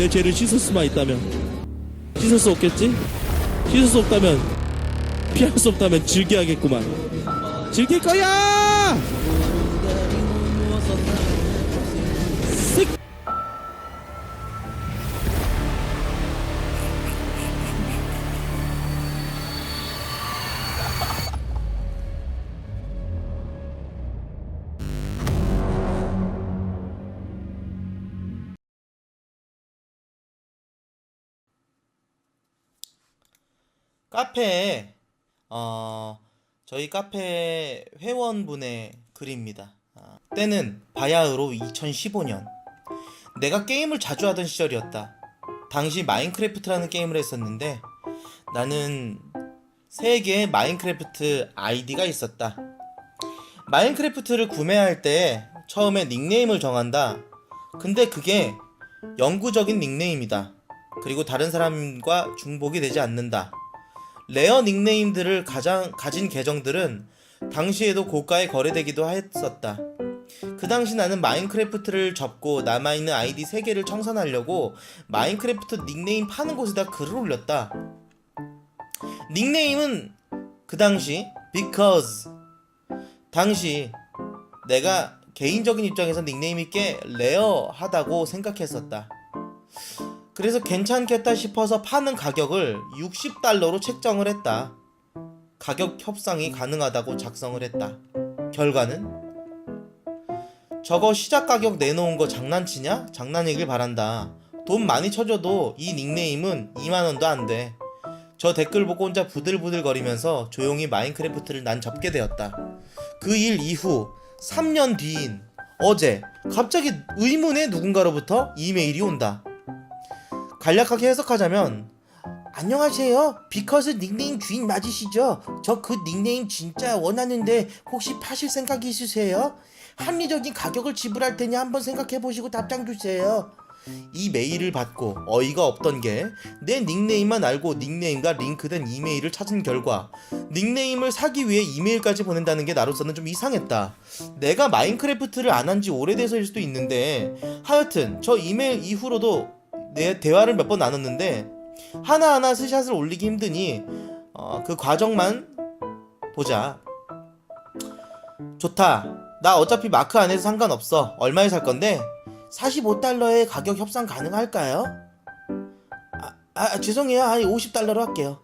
내 죄를 씻을 수만 있다면 씻을 수 없겠지? 씻을 수 없다면 피할 수 없다면 즐겨야겠구만 즐길 거야! 카페에 어 저희 카페 회원분의 글입니다. 아, 때는 바야흐로 2015년. 내가 게임을 자주 하던 시절이었다. 당시 마인크래프트라는 게임을 했었는데 나는 세 개의 마인크래프트 아이디가 있었다. 마인크래프트를 구매할 때 처음에 닉네임을 정한다. 근데 그게 영구적인 닉네임이다. 그리고 다른 사람과 중복이 되지 않는다. 레어 닉네임들을 가장 가진 계정들은 당시에도 고가에 거래되기도 했었다. 그 당시 나는 마인크래프트를 접고 남아있는 아이디 3개를 청산하려고 마인크래프트 닉네임 파는 곳에다 글을 올렸다. 닉네임은 그 당시 because 당시 내가 개인적인 입장에서 닉네임이 꽤 레어하다고 생각했었다. 그래서 괜찮겠다 싶어서 파는 가격을 60달러로 책정을 했다. 가격 협상이 가능하다고 작성을 했다. 결과는 저거 시작 가격 내놓은 거 장난치냐? 장난이길 바란다. 돈 많이 쳐줘도 이 닉네임은 2만원도 안 돼. 저 댓글 보고 혼자 부들부들 거리면서 조용히 마인크래프트를 난 접게 되었다. 그 일 이후 3년 뒤인 어제 갑자기 의문의 누군가로부터 이메일이 온다. 간략하게 해석하자면 안녕하세요. 비커스 닉네임 주인 맞으시죠? 저 그 닉네임 진짜 원하는데 혹시 파실 생각이 있으세요? 합리적인 가격을 지불할 테니 한번 생각해 보시고 답장 주세요. 이 메일을 받고 어이가 없던 게 내 닉네임만 알고 닉네임과 링크된 이메일을 찾은 결과 닉네임을 사기 위해 이메일까지 보낸다는 게 나로서는 좀 이상했다. 내가 마인크래프트를 안 한 지 오래돼서일 수도 있는데 하여튼 저 이메일 이후로도 내 대화를 몇 번 나눴는데 하나하나 스샷을 올리기 힘드니 어, 그 과정만 보자. 좋다. 나 어차피 마크 안 해서 상관없어. 얼마에 살 건데? 45달러에 가격 협상 가능할까요? 아, 아 죄송해요. 아니 50달러로 할게요.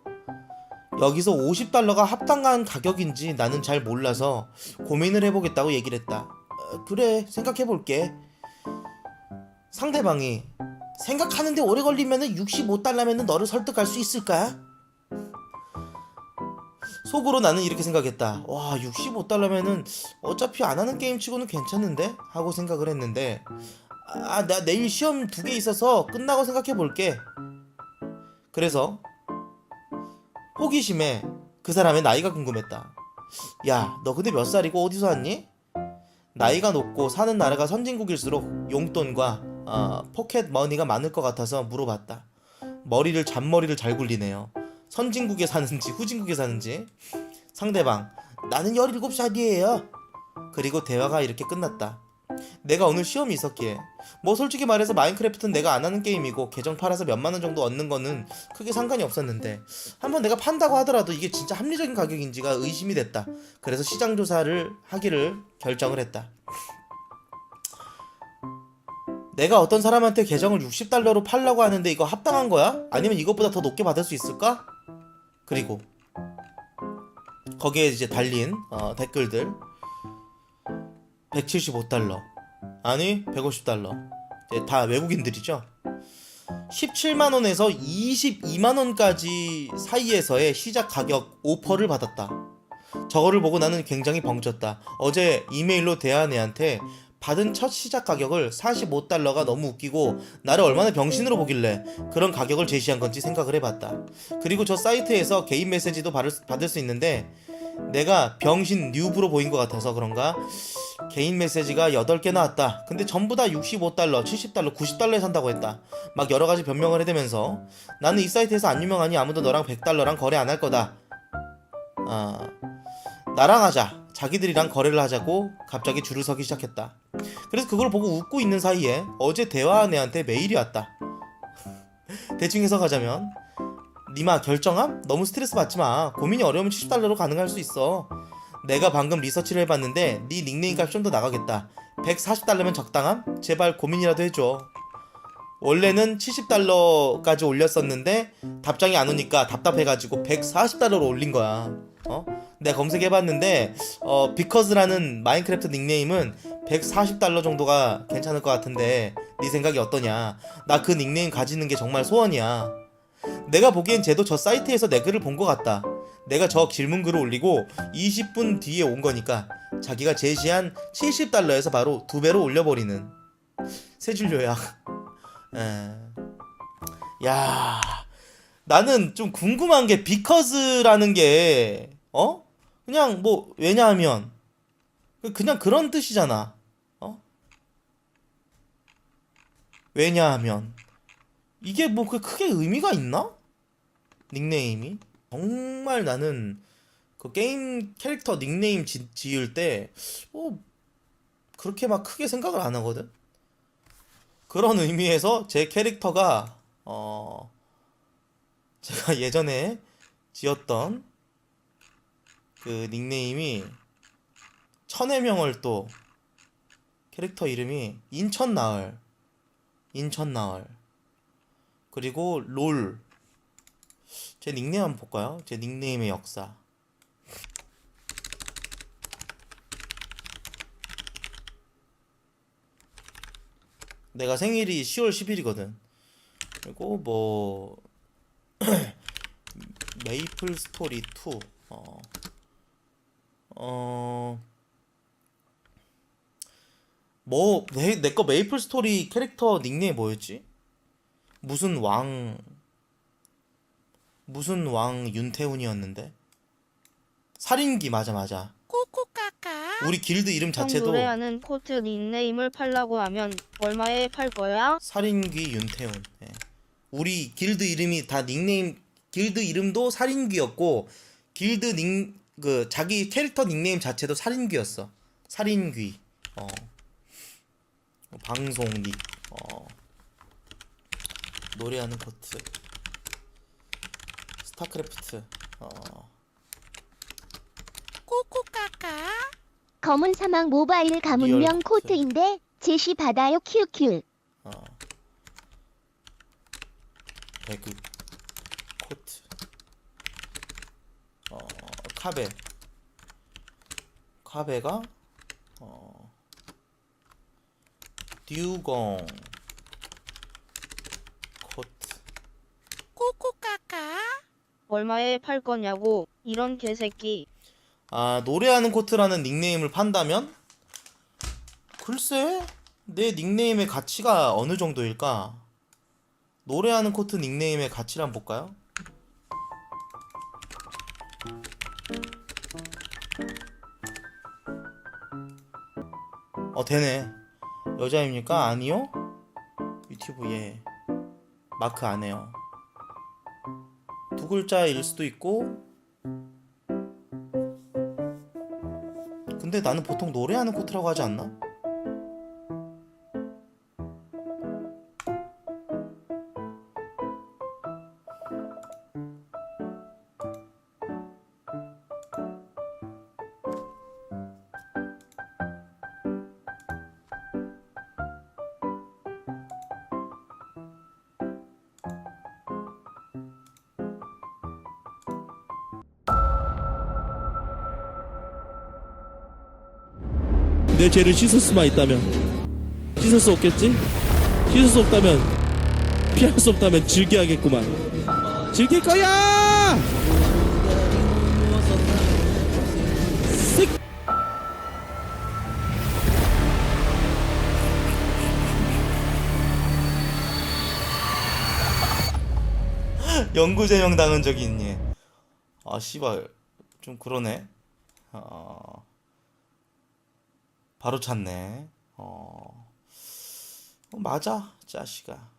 여기서 50달러가 합당한 가격인지 나는 잘 몰라서 고민을 해보겠다고 얘기를 했다. 어, 그래 생각해볼게. 상대방이 생각하는데 오래 걸리면은 65달러면은 너를 설득할 수 있을까? 속으로 나는 이렇게 생각했다. 와, 65달러면은 어차피 안 하는 게임 치고는 괜찮은데? 하고 생각을 했는데, 아, 나 내일 시험 두 개 있어서 끝나고 생각해 볼게. 그래서, 호기심에 그 사람의 나이가 궁금했다. 야, 너 근데 몇 살이고 어디서 왔니? 나이가 높고 사는 나라가 선진국일수록 용돈과 어, 포켓 머니가 많을 것 같아서 물어봤다. 머리를 잔머리를 잘 굴리네요. 선진국에 사는지 후진국에 사는지 상대방 나는 17살이에요. 그리고 대화가 이렇게 끝났다. 내가 오늘 시험이 있었기에 뭐 솔직히 말해서 마인크래프트는 내가 안 하는 게임이고 계정 팔아서 몇만 원 정도 얻는 거는 크게 상관이 없었는데 한번 내가 판다고 하더라도 이게 진짜 합리적인 가격인지가 의심이 됐다. 그래서 시장 조사를 하기를 결정을 했다. 내가 어떤 사람한테 계정을 60달러로 팔려고 하는데 이거 합당한 거야? 아니면 이것보다 더 높게 받을 수 있을까? 그리고 거기에 이제 달린 어, 댓글들. 175달러. 아니 150달러. 이제 다 외국인들이죠? 17만원에서 22만원까지 사이에서의 시작 가격 오퍼를 받았다. 저거를 보고 나는 굉장히 벙쪘다. 어제 이메일로 대한 애한테 받은 첫 시작 가격을 45달러가 너무 웃기고 나를 얼마나 병신으로 보길래 그런 가격을 제시한 건지 생각을 해봤다. 그리고 저 사이트에서 개인 메시지도 받을, 수 있는데 내가 병신 뉴브로 보인 것 같아서 그런가 개인 메시지가 8개 나 왔다. 근데 전부 다 65달러, 70달러, 90달러에 산다고 했다. 막 여러 가지 변명을 해대면서 나는 이 사이트에서 안 유명하니 아무도 너랑 100달러랑 거래 안 할 거다. 아, 나랑 하자. 자기들이랑 거래를 하자고 갑자기 줄을 서기 시작했다. 그래서 그걸 보고 웃고 있는 사이에 어제 대화한 애한테 메일이 왔다. 대충 해석하자면 니마 결정함? 너무 스트레스 받지 마. 고민이 어려우면 70달러로 가능할 수 있어. 내가 방금 리서치를 해봤는데 네 닉네임 값이 좀더 나가겠다. 140달러면 적당함? 제발 고민이라도 해줘. 원래는 70달러까지 올렸었는데 답장이 안 오니까 답답해가지고 140달러로 올린 거야. 어? 내가 검색해봤는데 어 비커즈라는 마인크래프트 닉네임은 140달러 정도가 괜찮을 것 같은데 네 생각이 어떠냐? 나 그 닉네임 가지는 게 정말 소원이야. 내가 보기엔 쟤도 저 사이트에서 내 글을 본 것 같다. 내가 저 질문글을 올리고 20분 뒤에 온 거니까 자기가 제시한 70달러에서 바로 두 배로 올려버리는 세줄 요약. 에. 야, 나는 좀 궁금한 게 비커즈라는 게 어? 그냥 뭐 왜냐하면 그냥 그런 뜻이잖아. 어? 왜냐하면 이게 뭐 그 크게 의미가 있나? 닉네임이 정말 나는 그 게임 캐릭터 닉네임 지, 지을 때 어, 그렇게 막 크게 생각을 안 하거든. 그런 의미에서 제 캐릭터가 어 제가 예전에 지었던 그 닉네임이 천의 명을 또 캐릭터 이름이 인천나을 인천나을. 그리고 롤. 제 닉네임 한번 볼까요? 제 닉네임의 역사 내가 생일이 10월 10일이거든 그리고 뭐 메이플 스토리 2 어, 어, 뭐, 내, 내 거 메이플 스토리 캐릭터 닉네임 뭐였지? 무슨 왕, 무슨 왕 윤태훈이었는데? 살인기, 맞아, 맞아. 우리 길드 이름 형 자체도 노래하는 코트 닉네임을 팔라고 하면 얼마에 팔 거야? 살인귀 윤태훈. 예. 우리 길드 이름이 다 닉네임 길드 이름도 살인귀였고 길드 닉 그 자기 캐릭터 닉네임 자체도 살인귀였어. 살인귀. 어. 방송 닉. 어. 노래하는 코트. 스타크래프트. 어. 꼬꼬까까. 검은 사막 모바일 가문명 리얼 코트. 코트인데 제시 받아요 큐큐 어. 배그 코트 어 카베 카베가 어 듀공 코트 꼬꼬까까. 얼마에 팔 거냐고 이런 개새끼. 아 노래하는 코트라는 닉네임을 판다면 글쎄 내 닉네임의 가치가 어느 정도일까 노래하는 코트 닉네임의 가치를 한번 볼까요? 어 되네 여자입니까? 아니요? 유튜브 예 마크 안 해요 두 글자일 수도 있고 근데 나는 보통 노래하는 코트라고 하지 않나? 내 죄를 씻을 수만 있다면 씻을 수 없겠지? 씻을 수 없다면 피할 수 없다면 즐겨야겠구만 즐길 거야! 쓱! 영구 제명 당한 적이 있니? 아 씨발 좀 그러네. 어... 바로 찾네. 어... 어, 맞아 자식아.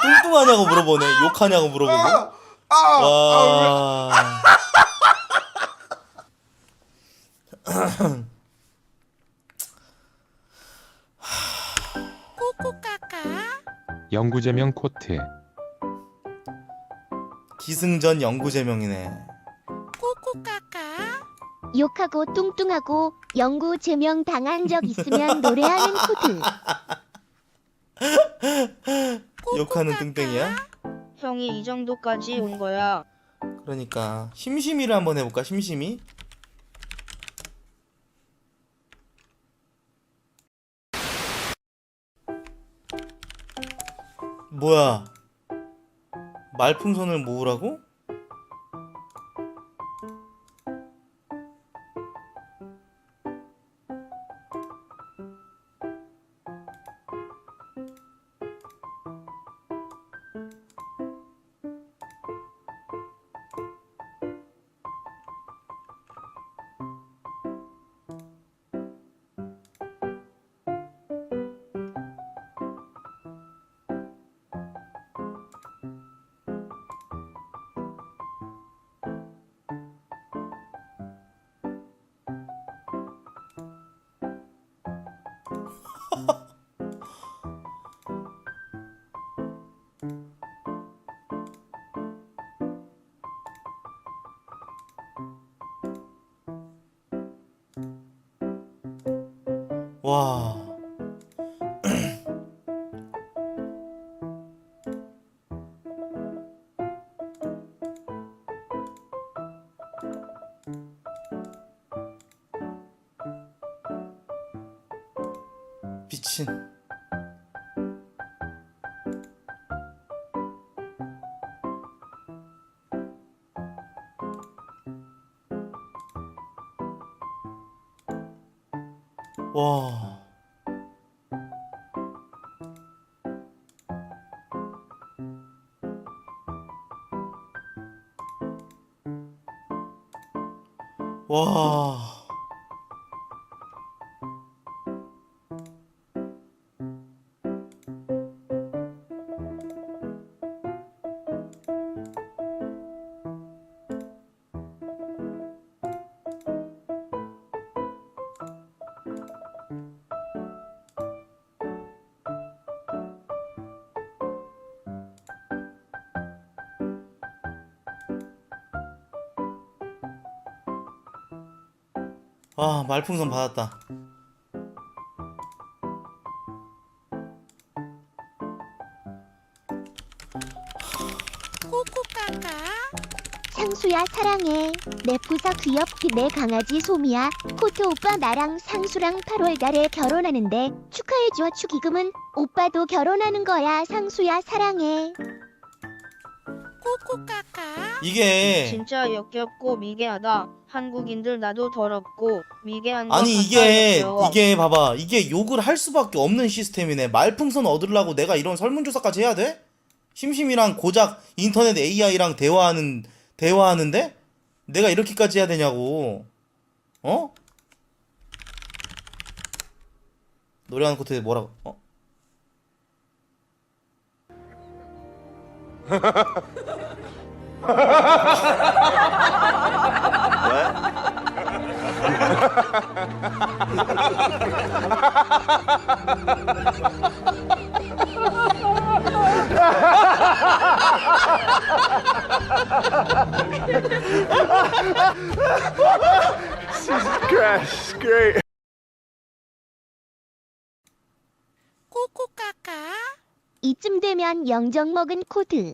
뚱뚱하냐고 물어보네. 욕하냐고 물어보고. 와. 영구제명 코트 기승전 영구제명이네. 욕하고 뚱뚱하고 영구 제명 당한 적 있으면 노래하는 코드. 욕하는 뚱땡이야? 형이 이 정도까지 온 거야. 그러니까 심심이를 한번 해볼까? 심심이? 뭐야? 말풍선을 모으라고? 와. 와. 아, 말풍선 받았다. 상수야 사랑해. 내 부사 귀엽기 내 강아지 소미야. 코트 오빠 나랑 상수랑 8월 달에 결혼하는데 축하해줘 축의금은 오빠도 결혼하는 거야 상수야 사랑해. 이게 진짜 역겹고 미개하다. 한국인들 나도 더럽고 미개한 거 아니 같아 이게 역겨워. 이게 봐봐 이게 욕을 할 수밖에 없는 시스템이네 말풍선 얻으려고 내가 이런 설문조사까지 해야 돼? 심심이랑 고작 인터넷 AI랑 대화하는 대화하는데 내가 이렇게까지 해야 되냐고 어? 노래하는 코트에 뭐라고 어? Crash, great. 이쯤 되면 영정 먹은 코드.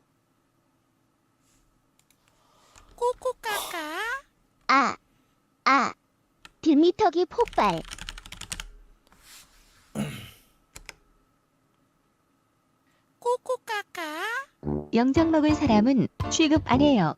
아, 아, 들미터기 폭발. 영정 먹을 사람은 취급 안 해요.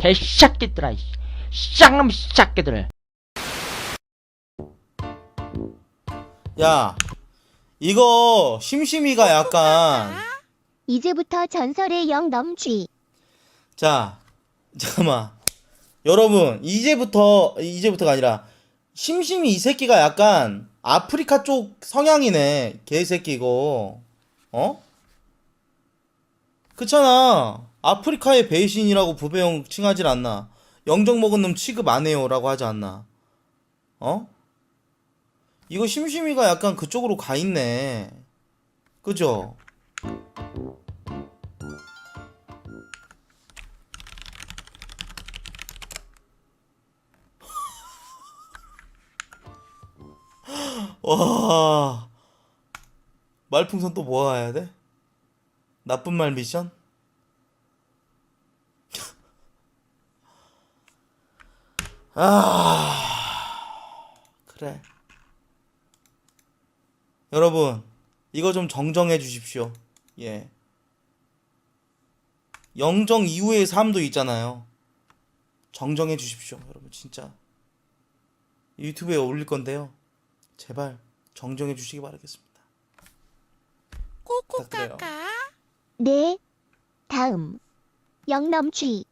개새끼들아, 이 쌍놈 새끼들. 야 이거 심심이가 약간 이제부터 전설의 영 넘쥐. 자 잠깐만 여러분 이제부터 이제부터가 아니라 심심이 이 새끼가 약간 아프리카 쪽 성향이네 개새끼 이거 어? 그렇잖아 아프리카의 배신이라고 부배영 칭하질 않나 영정 먹은 놈 취급 안 해요라고 하지 않나 어? 이거 심심이가 약간 그쪽으로 가 있네 그죠? 와 말풍선 또 모아야 돼? 나쁜 말 미션? 아 그래 여러분 이거 좀 정정해 주십시오 예 영정 이후의 삶도 있잖아요 정정해 주십시오 여러분 진짜 유튜브에 올릴 건데요 제발 정정해 주시기 바라겠습니다. 부탁드려요. 네. 다음. 영 넘쥐.